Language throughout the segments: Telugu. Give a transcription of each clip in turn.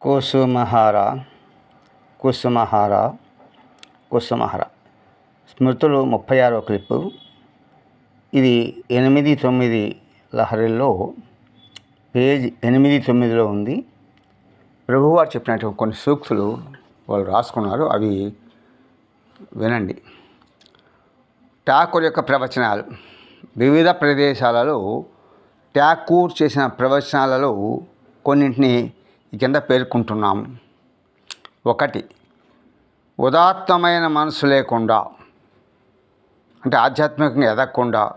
కుసుమహార కుసుమహార కుసుమహార. స్మృతులు ముప్పై ఆరో క్లిప్పు. ఇది ఎనిమిది తొమ్మిది లహరిలో పేజ్ ఎనిమిది తొమ్మిదిలో ఉంది. ప్రభువారు చెప్పినటువంటి కొన్ని సూక్తులు వాళ్ళు రాసుకున్నారు. అవి వినండి. ఠాకూర్ యొక్క ప్రవచనాలు. వివిధ ప్రదేశాలలో ఠాకూర్ చేసిన ప్రవచనాలలో కొన్నింటిని కింద పేర్కొంటున్నాము ఒకటి ఉదాత్తమైన మనసు లేకుండా అంటే ఆధ్యాత్మికంగా ఎదగకుండా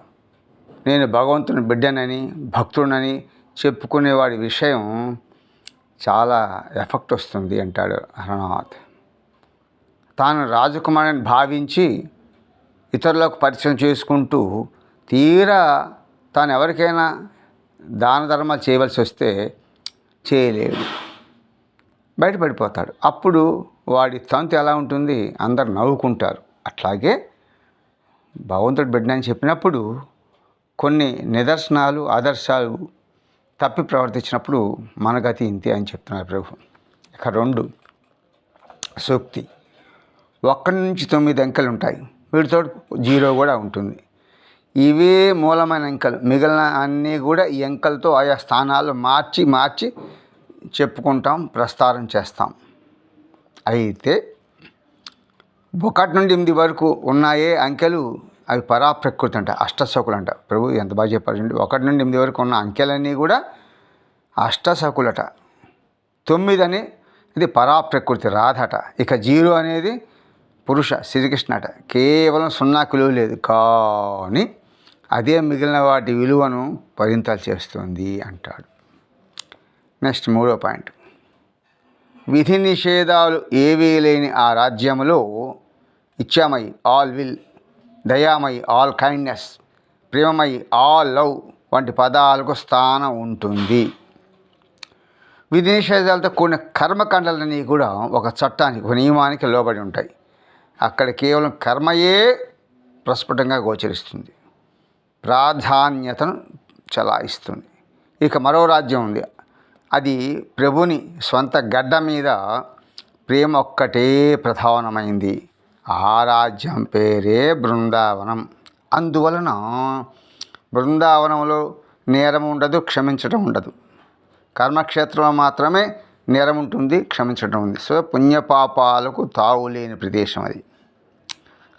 నేను భగవంతుని బిడ్డనని భక్తుడనని చెప్పుకునేవాడి విషయం చాలా ఎఫెక్ట్ వస్తుంది అంటాడు హరనాథ్. తాను రాజకుమారుని భావించి ఇతరులకు పరిచయం చేసుకుంటూ తీరా తాను ఎవరికైనా దాన ధర్మాలు చేయవలసి వస్తే చేయలేడు. బయటపడిపోతాడు. అప్పుడు వాడి తంతు ఎలా ఉంటుంది? అందరు నవ్వుకుంటారు. అట్లాగే భగవంతుడు బిడ్డని చెప్పినప్పుడు కొన్ని నిదర్శనాలు ఆదర్శాలు తప్పి ప్రవర్తించినప్పుడు మన గతి ఇంతే అని చెప్తున్నారు ప్రభు. ఇక రెండు సూక్తి. ఒక్కడి నుంచి తొమ్మిది అంకెలు ఉంటాయి వీటితో జీరో కూడా ఉంటుంది. ఇవే మూలమైన అంకెలు మిగిలిన అన్నీ కూడా ఈ అంకెలతో ఆయా స్థానాలు మార్చి మార్చి చెప్పుకుంటాం ప్రస్తారం చేస్తాం. అయితే ఒకటి నుండి ఎనిమిది వరకు ఉన్నాయే అంకెలు అవి పరాప్రకృతి అంట అష్టసకులు అంట ప్రభు ఎంత బాగా చెప్పారు ఒకటి నుండి ఎనిమిది వరకు ఉన్న అంకెలన్నీ కూడా అష్టసకులట తొమ్మిది అని ఇది పరాప్రకృతి రాధట. ఇక జీరో అనేది పురుష శ్రీకృష్ణ అట కేవలం సున్నా కిలో లేదు. కానీ అదే మిగిలిన వాటి విలువను పరింతలు చేస్తుంది అంటాడు. నెక్స్ట్ మూడో పాయింట్. విధి నిషేధాలు ఏవీ లేని ఆ రాజ్యములో ఇచ్చామై ఆల్ విల్ దయామై ఆల్ కైండ్నెస్ ప్రేమమై ఆల్ లవ్ వంటి పదాలకు స్థానం ఉంటుంది. విధి నిషేధాలతో కూడిన కర్మకాండాలన్నీ కూడా ఒక చట్టానికి ఒక నియమానికి లోబడి ఉంటాయి. అక్కడ కేవలం కర్మయే ప్రస్ఫుటంగా గోచరిస్తుంది. ప్రాధాన్యతను చలాయిస్తుంది. ఇక మరో రాజ్యం ఉంది. అది ప్రభుని స్వంత గడ్డ మీద ప్రేమ ఒక్కటే ప్రధానమైంది. ఆ రాజ్యం పేరే బృందావనం. అందువలన బృందావనంలో నేరం ఉండదు క్షమించడం ఉండదు. కర్మక్షేత్రంలో మాత్రమే నేరం ఉంటుంది క్షమించడం ఉంది. సో పుణ్యపాపాలకు తావు లేని ప్రదేశం అది.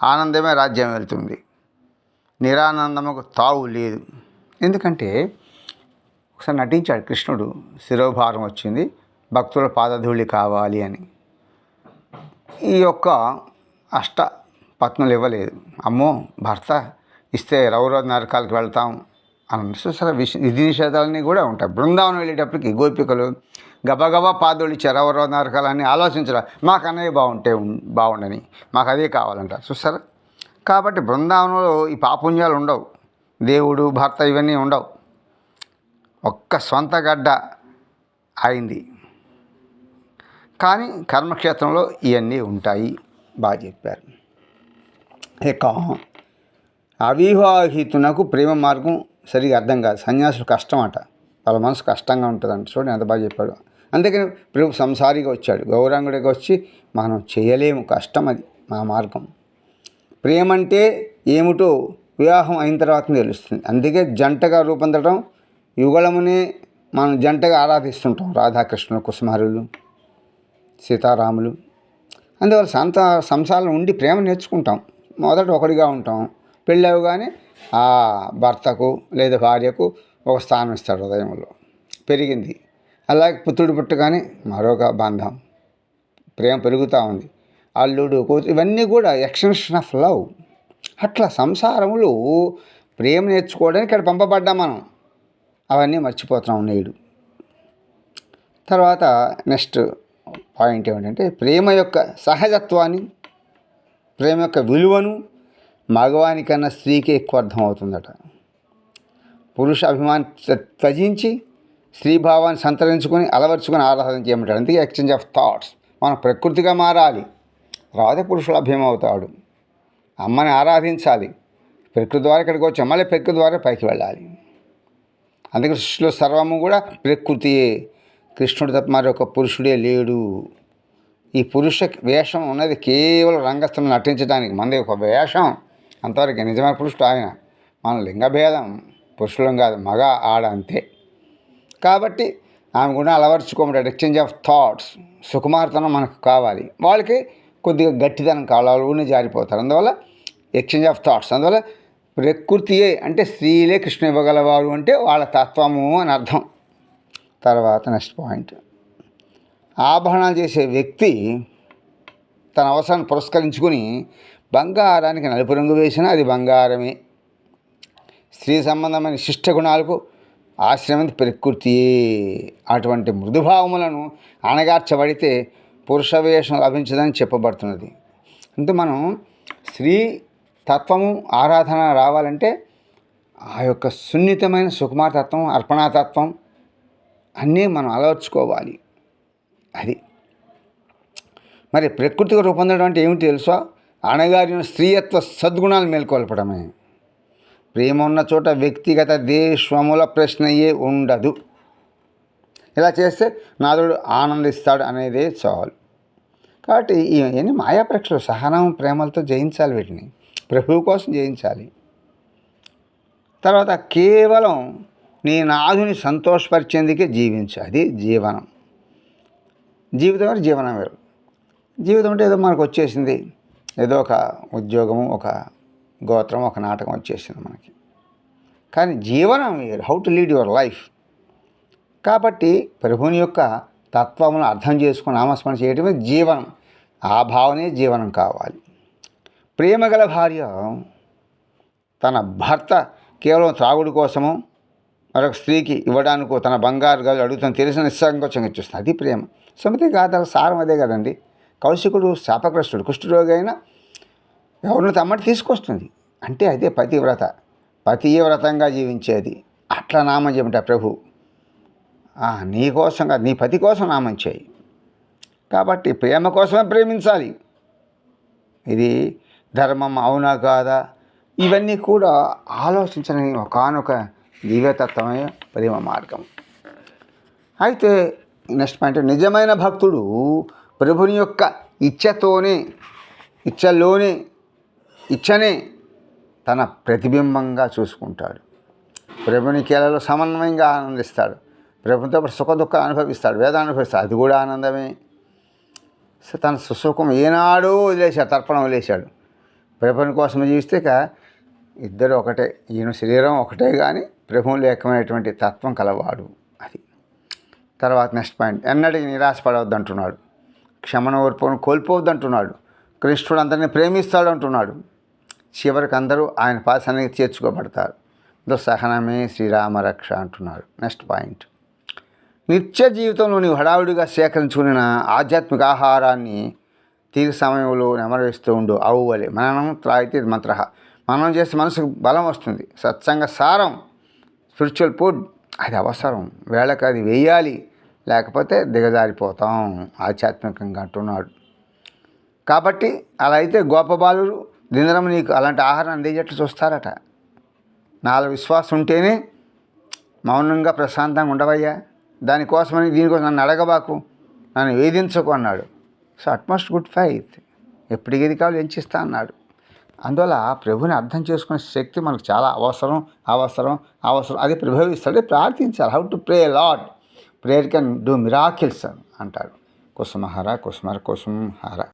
ఆనందమే రాజ్యం వెళ్తుంది. నిరానందముకు తావు లేదు. ఎందుకంటే ఒకసారి నటించాడు కృష్ణుడు శిరోభారం వచ్చింది భక్తుల పాదధూళి కావాలి అని. ఈ యొక్క అష్ట పత్నులు ఇవ్వలేదు. అమ్మో భర్త ఇస్తే రౌరో నరకాలకు వెళ్తాం అని చూసారా విష విధి నిషేధాలన్నీ కూడా ఉంటాయి. బృందావనం వెళ్ళేటప్పటికి గోపికలు గబగబా పాదోళ్ళు చెరవరో నరకాలని ఆలోచించరా. మాకు అన్నయ్య బాగుంటే బాగుండని. మాకు అదే కావాలంట చూస్తారా కాబట్టి బృందావనంలో ఈ పాపుణ్యాలు ఉండవు. దేవుడు భర్త ఇవన్నీ ఉండవు. ఒక్క సొంత గడ్డ అయింది కానీ కర్మక్షేత్రంలో ఇవన్నీ ఉంటాయి బాగా చెప్పారు. ఇక అవివాహితునకు ప్రేమ మార్గం సరిగా అర్థం కాదు. సన్యాసులు కష్టం అట వాళ్ళ మనసు కష్టంగా ఉంటుందంట. చూడండి ఎంత బాగా చెప్పాడు. అందుకని ప్రభు సంసారిగా వచ్చాడు. గౌరాంగుడిగా వచ్చి మనం చేయలేము. కష్టం అది మా మార్గం. ప్రేమ అంటే ఏమిటో వివాహం అయిన తర్వాత తెలుస్తుంది. అందుకే జంటగా రూపొందడం యుగళమునే మనం జంటగా ఆరాధిస్తుంటాం. రాధాకృష్ణ కుసుమారులు సీతారాములు. అందువల్ల సంత సంసారం ఉండి ప్రేమ నేర్చుకుంటాం. మొదట ఒకటిగా ఉంటాం. పెళ్ళవు కానీ ఆ భర్తకు లేదా భార్యకు ఒక స్థానం ఇస్తాడు హృదయంలో. పెరిగింది. అలాగే పుత్రుడు పుట్టగానే మరొక బంధం. ప్రేమ పెరుగుతూ ఉంది. అల్లుడు కూతురు ఇవన్నీ కూడా ఎక్స్టెన్షన్ ఆఫ్ లవ్. అట్లా సంసారములు ప్రేమ నేర్చుకోవడానికి ఇక్కడ పంపబడ్డాం మనం. అవన్నీ మర్చిపోతున్నాం నేడు. తర్వాత నెక్స్ట్ పాయింట్ ఏమిటంటే ప్రేమ యొక్క సహజత్వాన్ని ప్రేమ యొక్క విలువను మగవానికన్నా స్త్రీకి ఎక్కువ అర్థమవుతుందట. పురుష అభిమాని త్యజించి స్త్రీభావాన్ని సంతరించుకొని అలవర్చుకొని ఆరాధన చేయమంటాడు. అందుకే ఎక్స్చేంజ్ ఆఫ్ థాట్స్ మనం ప్రకృతిగా మారాలి. తర్వాత పురుషుడు అభ్యమం అమ్మని ఆరాధించాలి. ప్రకృతి ద్వారా ఇక్కడికి వచ్చాం మళ్ళీ ప్రకృతి ద్వారా పైకి వెళ్ళాలి. అందుకే సృష్టిలో సర్వము కూడా ప్రకృతియే. కృష్ణుడు తప్ప మరి ఒక పురుషుడే లేడు. ఈ పురుష వేషం ఉన్నది కేవలం రంగస్థలం నటించడానికి మనది ఒక వేషం అంతవరకు నిజమైన పురుషుడు ఆయన. మన లింగభేదం పురుషులం కాదు మగ ఆడ అంతే. కాబట్టి ఆమె కూడా అలవర్చుకోమంటాడు. ఎక్స్చేంజ్ ఆఫ్ థాట్స్ సుకుమార్తనం మనకు కావాలి. వాళ్ళకి కొద్దిగా గట్టిదనం కావాలి జారిపోతారు. అందువల్ల ఎక్స్చేంజ్ ఆఫ్ థాట్స్ అందువల్ల ప్రకృతియే అంటే స్త్రీలే కృష్ణ ఇవ్వగలవారు అంటే వాళ్ళ తత్వము అని అర్థం. తర్వాత నెక్స్ట్ పాయింట్ ఆభరణాలు చేసే వ్యక్తి తన అవసరాన్ని పురస్కరించుకుని బంగారానికి నలుపు రంగు వేసినా అది బంగారమే. స్త్రీ సంబంధమైన శిష్ట గుణాలకు ఆశ్రమం ప్రకృతి అటువంటి మృదుభావములను అణగార్చబడితే పురుష వేషం లభించదని చెప్పబడుతున్నది. అంటే మనం స్త్రీ తత్వము ఆరాధన రావాలంటే ఆ యొక్క సున్నితమైన సుకుమారతత్వం అర్పణాతత్వం అన్నీ మనం అలవర్చుకోవాలి. అది. మరి ప్రకృతిగా రూపొందడం అంటే ఏమిటి తెలుసా? అణగారిన స్త్రీయత్వ సద్గుణాలు మేల్కొల్పడమే. ప్రేమ ఉన్న చోట వ్యక్తిగత దేశముల ప్రశ్నయే ఉండదు. ఇలా చేస్తే నాదుడు ఆనందిస్తాడు అనేదే చాలు. కాబట్టి ఇవన్నీ మాయా పరీక్షలు సహనం ప్రేమలతో జయించాలి వీటిని. ప్రభువు కోసం జయించాలి. తర్వాత కేవలం నీ నాదుని సంతోషపరిచేందుకే జీవించు. అది జీవనం. జీవితం అంటే జీవనం వేరు. జీవితం అంటే ఏదో మనకు వచ్చేసింది. ఏదో ఒక ఉద్యోగము ఒక గోత్రం ఒక నాటకం వచ్చేసింది మనకి. కానీ జీవనం వేరు. How to lead your life కాబట్టి ప్రభుని యొక్క తత్వమును అర్థం చేసుకుని నామస్మరణ చేయడమే జీవనం. ఆ భావనే జీవనం కావాలి. ప్రేమగల భార్య తన భర్త కేవలం త్రాగుడు కోసము మరొక స్త్రీకి ఇవ్వడానికో తన బంగారు గదులు అడుగుతాను తెలిసిన నిస్సంకోచంగా ఇచ్చేస్తుంది అది ప్రేమ. సమితి గాథల సారం అదే కదండి. కౌశికుడు శాపగ్రస్తుడు కుష్ఠరోగి అయినా ఎవరిని తమ్మటి తీసుకొస్తుంది. అంటే అదే పతివ్రత. పతివ్రతంగా జీవించేది. అట్లా నామం చెప్పట ప్రభు. నీ కోసం కాదు నీ పతి కోసం నామం చేయి. కాబట్టి ప్రేమ కోసమే ప్రేమించాలి. ఇది ధర్మం అవునా కాదా? ఇవన్నీ కూడా ఆలోచించని ఒకనొక దివ్యతత్వమే ప్రేమ మార్గం. అయితే నెక్స్ట్ పాయింట్ నిజమైన భక్తుడు ప్రభుని యొక్క ఇచ్చతోనే ఇచ్చలోనే ఇచ్చనే తన ప్రతిబింబంగా చూసుకుంటాడు. ప్రభుని కేలలో సమన్వయంగా ఆనందిస్తాడు. ప్రభుతో సుఖ దుఃఖ అనుభవిస్తాడు వేద అనుభవిస్తాడు. అది కూడా ఆనందమే. తన సుసుఖం ఏనాడో వదిలేశాడు తర్పణం వదిలేశాడు. ప్రభుని కోసం జీవిస్తే ఇద్దరు ఒకటే ఈయన శరీరం ఒకటే కానీ ప్రభువు లేకమైనటువంటి తత్వం కలవాడు అది. తర్వాత నెక్స్ట్ పాయింట్ ఎన్నటికి నిరాశపడవద్దు అంటున్నాడు. క్షమణ ఓర్పును కోల్పోవద్దు అంటున్నాడు. కృష్ణుడు అందరినీ ప్రేమిస్తాడు అంటున్నాడు. చివరికి అందరూ ఆయన పాసానికి చేర్చుకోబడతారు. సహనమే శ్రీరామ రక్ష అంటున్నాడు. Next point. నిత్య జీవితంలో నీవు హడావుడిగా సేకరించుకున్న ఆధ్యాత్మిక ఆహారాన్ని తీరి సమయంలో నెమరవేస్తూ ఉండు. అవ్వలే మననం త్రాగితే మంత్ర. మనం చేస్తే మనసుకు బలం వస్తుంది. సత్సంగ సారం స్పిరిచువల్ ఫుడ్ అది అవసరం. వేళకు అది వేయాలి. లేకపోతే దిగజారిపోతాం. ఆధ్యాత్మికంగా అంటున్నాడు. కాబట్టి అలా అయితే గోపబాలురు దినరం నీకు అలాంటి ఆహారం అందేటట్లు చూస్తారట. నాలో విశ్వాసం ఉంటేనే మౌనంగా ప్రశాంతంగా ఉండవయ్యా. దానికోసమని దీనికోసం నన్ను అడగబాకు నన్ను వేధించకు అన్నాడు. సో అట్మోస్ట్ గుడ్ ఫైత్ ఎప్పటికి ఏది కావాలి ఎంచిస్తా అన్నాడు. అందువల్ల ప్రభుని అర్థం చేసుకునే శక్తి మనకు చాలా అవసరం అవసరం అవసరం. అది ప్రభావిస్తాడు ప్రార్థించాలి. How to pray lord prayer can do miracles అంటాడు కుసుమహార కుసుమర కుసుమహార.